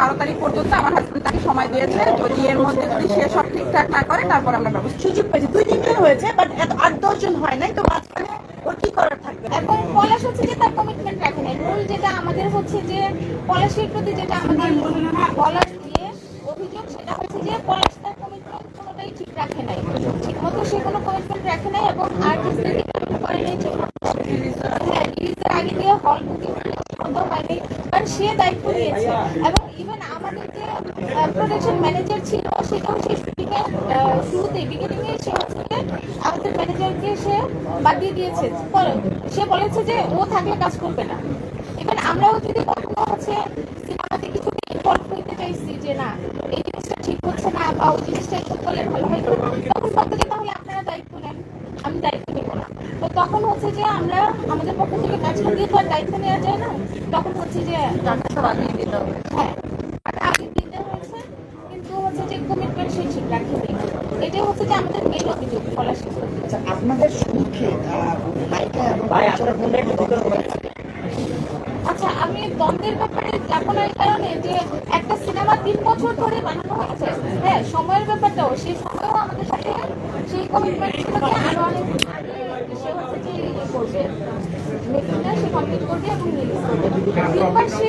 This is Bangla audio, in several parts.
বারো তারিখ পর্যন্ত আমার হাজব্যান্ড তাকে সময় দিয়েছে। যদি এর মধ্যে যদি সে সব ঠিকঠাক না করে তারপর আমরা ব্যবস্থা সুযোগ পেয়েছে। দুই তিনজন হয়েছে বাট এত আট দশজন হয় নাই তো মাঝখানে ওর কি করার থাকবে? এবং পলাশ হচ্ছে যে তার কমিটমেন্ট রাখে নাই। মূল যেটা আমাদের হচ্ছে যে পলাশের প্রতি যেটা আমাদের পলাশ দিয়ে অভিযোগ সেটা হচ্ছে যে পলাশ তার কমিটমেন্ট কোনোটাই ঠিক রাখে নাই। ঠিক মতো সে কোনো কমিটমেন্ট রাখে নাই এবং আর্টিস্টদেরকে পেমেন্ট করে নাই হ্যাঁ রিলিজের আগে দিয়ে হল বুকিং মতো হয়নি কারণ সে দায়িত্ব নিয়েছে। এবং যে প্রোডাকশন ম্যানেজার ছিল সেটাও সেই শুটিংয়ের শুরুতে বিগিনিংয়ে সে হচ্ছে আমাদের ম্যানেজারকে সে বাদ দিয়ে দিয়েছে সে বলেছে যে ও থাকলে কাজ করবে না। ইভেন আমরাও যদি কখনো হচ্ছে সিনেমাতে কিছু ইনভলভ হইতে চাইছি যে না এই জিনিসটা ঠিক হচ্ছে না বা ওই জিনিসটা একটু করলে ভালো হয় তখন বলতো যে তাহলে আপনারা দায়িত্ব নেন আমি দায়িত্ব নেব না। তো তখন হচ্ছে যে আমরা আমাদের পক্ষ থেকে কাজ দিয়ে তো দায়িত্ব নেওয়া যায় না তখন হচ্ছে যে বাড়িয়ে দিতে হবে। হ্যাঁ টাকা আগে দিতে হয়েছে কিন্তু হচ্ছে যে কমিটমেন্ট সে ঠিক রাখেনি এটাই হচ্ছে যে আমাদের মেন অভিযোগ পলাশি আচ্ছা, আপনাদের সুখে। আচ্ছা আমি দ্বন্দ্বের ব্যাপারে না কারণে যে একটা সিনেমা তিন বছর ধরে বানানো হয়েছে হ্যাঁ সময়ের ব্যাপারটাও সেই সময়ও আমাদের সাথে সেই কমিটমেন্ট ছিল যে আরও অনেক সে হচ্ছে যে ইয়ে করবে। সে কমপ্লিট করবে এবং রিলিজ করবে। তিনবার সে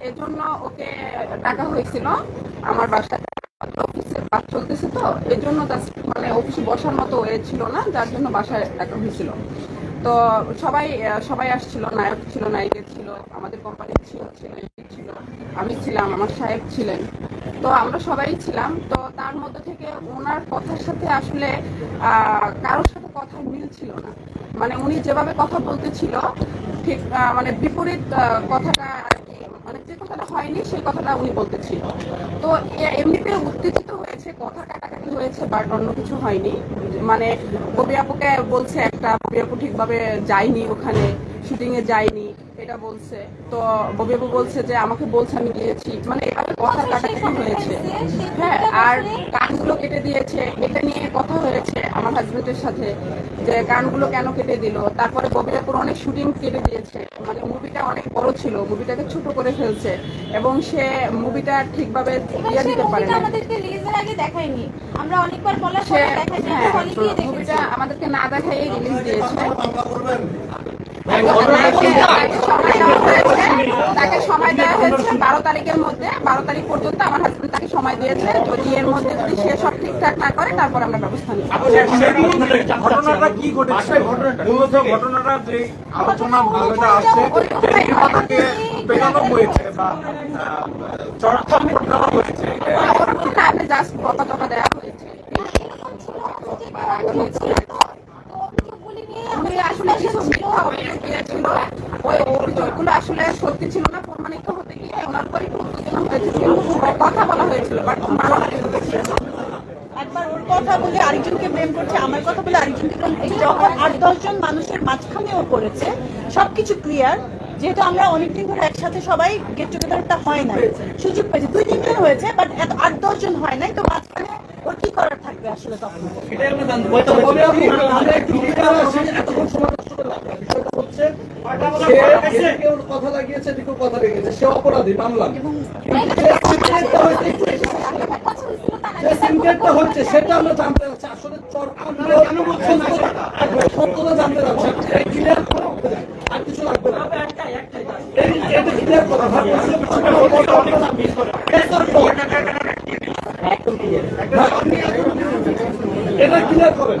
কেন হলো এর জন্য ওকে টাকা হয়েছিল। আমার বাসায় অফিসে কাজ চলতেছে তো এই জন্য মানে অফিসে বসার মতো এ ছিল না, যার জন্য বাসায় টাকা হয়েছিল। তো সবাই সবাই আসছিল, নায়ক ছিল, নায়িকা ছিল, আমাদের কোম্পানির ছিল ছিল আমি ছিলাম, আমার সাহেব ছিলেন। তো আমরা সবাই ছিলাম, তো তার মধ্যে থেকে ওনার কথার সাথে আসলে কারোর সাথে কথা মিল ছিল না। মানে উনি যেভাবে কথা বলতেছিল, ঠিক মানে বিপরীত কথাটা যে কথাটা হয়নি সেই কথাটা উনি বলতেছিল। তো এমনিতে উত্তেজিত হয়েছে, কথা কাটাকাটি হয়েছে বাট অন্য কিছু হয়নি। মানে কবি আপুকে বলছে একটা, কবি আপু ঠিকভাবে যায়নি ওখানে। শুটিং এ যায়নি এটা বলছে। তো ববি আপু বলছে যে আমাকে বলছে আমি গিয়েছি। মানে এভাবে কথা কাটাকাটি হয়েছে। হ্যাঁ আর গানগুলো কেটে দিয়েছে। এটা নিয়ে কথা হয়েছে আমার হাজবেন্ডের সাথে যে গানগুলো কেন কেটে দিল? তারপরে ববি আপুর অনেক শুটিং কেটে দিয়েছে। মানে মুভিটা অনেক বড় ছিল মুভিটাকে ছোট করে ফেলছে। এবং সে মুভিটা ঠিকভাবে সে দিতে পারে না আমাদেরকে রিলিজের আগে দেখায়নি। আমরা অনেকবার সে দেখায়নি হ্যাঁ মুভিটা আমাদেরকে না দেখাই রিলিজ দিয়েছে। তাকে সময় দেওয়া হয়েছে বারো তারিখের মধ্যে। বারো তারিখ পর্যন্ত আমার হাজবেন্ড তাকে সময় দিয়েছে। যদি এর মধ্যে যদি সে সব ঠিকঠাক না করে তারপর আমরা ব্যবস্থা নিই ঘটনাটা কি ঘটেছে? মূলত ঘটনাটা যে আলোচনা আসছে পেটানো হয়েছে বা আহ, চড়াচড়ি হয়েছে। জাস্ট কথা টকা দেওয়া হয়েছে উনি আসলে মানুষের মাঝখানে ও করেছে সবকিছু ক্লিয়ার যেহেতু আমরা অনেকদিন ধরে একসাথে সবাই গেট টুগেদারটা হয় না সুযোগ পেয়েছে। দুই তিনজন হয়েছে বাট এত আট দশজন হয় নাই, তো মাঝখানে ওর কি করার থাকবে আসলে তখন? কথা লাগিয়েছে কথা লেগেছে সে অপরাধী মানলাম যে হচ্ছে সেটা আমরা জানতে চাচ্ছি আসলে চর সত্যতা জানতে চাচ্ছি ক্লিয়ার আর কিছু লাগবে না এটা ক্লিয়ার করেন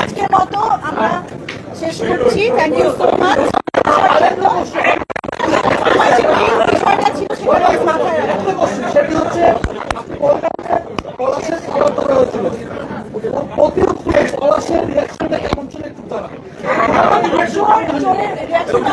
আজকের মতো আমরা শেষ করছি। থ্যাংক ইউ সো মাচ বিষয়টা ছিল সেটা মাথায় রাখব। সেটি হচ্ছে কলকাতায় পলাশের খাবার করা হয়েছিল অতিরিক্ত পলাশের রিয়াকশনটা কেমন ছিল একটু জানাবেন জোর জোরের reaction টা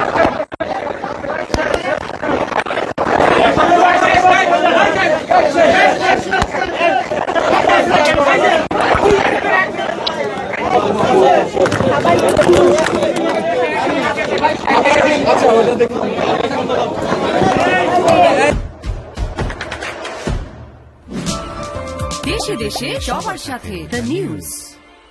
সাথে। The news